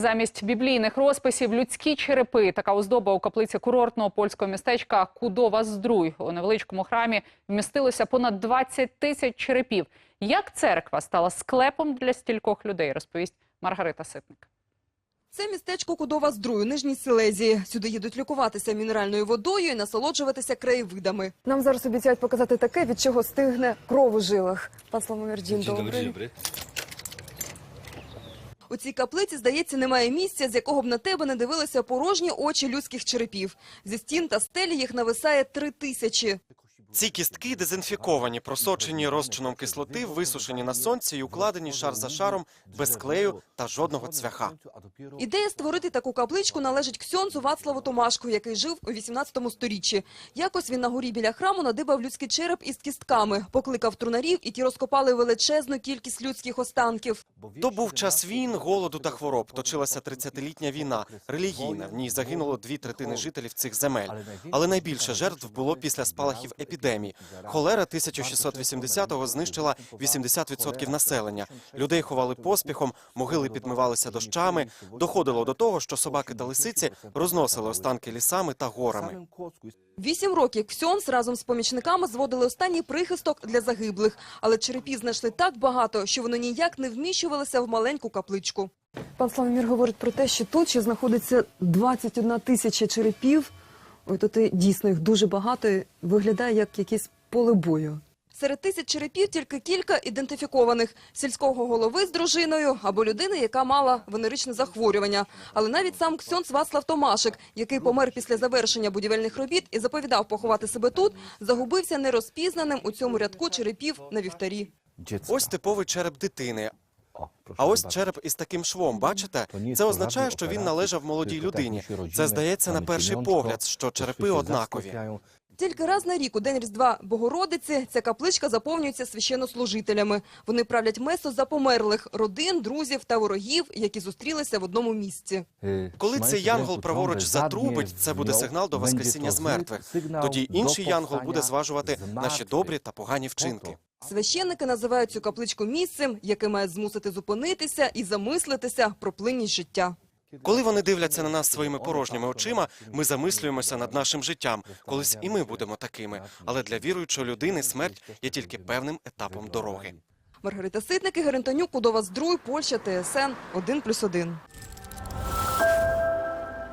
Замість біблійних розписів людські черепи. Така оздоба у каплиці курортного польського містечка Кудова Здруй. У невеличкому храмі вмістилося понад 20 тисяч черепів. Як церква стала склепом для стількох людей, розповість Маргарита Ситник. Це містечко Кудова Здрую, Нижній Силезії. Сюди їдуть лікуватися мінеральною водою і насолоджуватися краєвидами. Нам зараз обіцяють показати таке, від чого стигне кров у жилах. Пан Славомір, дім Dzień добрий. У цій каплиці, здається, немає місця, з якого б на тебе не дивилися порожні очі людських черепів. Зі стін та стелі їх нависає три тисячі. Ці кістки дезінфіковані, просочені розчином кислоти, висушені на сонці і укладені шар за шаром, без клею та жодного цвяха. Ідея створити таку капличку належить ксьонзу Вацлаву Томашку, який жив у 18 сторіччі. Якось він на горі біля храму надибав людський череп із кістками, покликав трунарів, і ті розкопали величезну кількість людських останків. То був час війн, голоду та хвороб. Точилася 30-літня війна, релігійна. В ній загинуло дві третини жителів цих земель. Але найбільше жертв було після спалахів епідемії. Холера 1680-го знищила 80% населення. Людей ховали поспіхом, могили підмивалися дощами. Доходило до того, що собаки та лисиці розносили останки лісами та горами. Вісім років Ксьонс разом з помічниками зводили останній прихисток для загиблих. Але черепів знайшли так багато, що вони ніяк не вміщувалися в маленьку капличку. Пан Славомір говорить про те, що тут ще знаходиться 21 тисяча черепів. Ой, тут і дійсно їх дуже багато. і Виглядає як якесь поле бою. Серед тисяч черепів тільки кілька ідентифікованих – сільського голови з дружиною або людини, яка мала венеричне захворювання. Але навіть сам Ксьонс Вацлав Томашик, який помер після завершення будівельних робіт і заповідав поховати себе тут, загубився нерозпізнаним у цьому рядку черепів на вівтарі. Ось типовий череп дитини. А ось череп із таким швом, бачите? Це означає, що він належав молодій людині. Це здається на перший погляд, що черепи однакові. Тільки раз на рік у день Різдва Богородиці ця капличка заповнюється священнослужителями. Вони правлять месо за померлих родин, друзів та ворогів, які зустрілися в одному місці. Коли цей янгол праворуч затрубить, це буде сигнал до воскресіння з мертвих. Тоді інший янгол буде зважувати наші добрі та погані вчинки. Священники називають цю капличку місцем, яке має змусити зупинитися і замислитися про плинність життя. Коли вони дивляться на нас своїми порожніми очима, ми замислюємося над нашим життям. Колись і ми будемо такими. Але для віруючої людини смерть є тільки певним етапом дороги. Маргарита Ситник, Ігор Антонюк, Удова Здруй, Польща, ТСН 1+,1.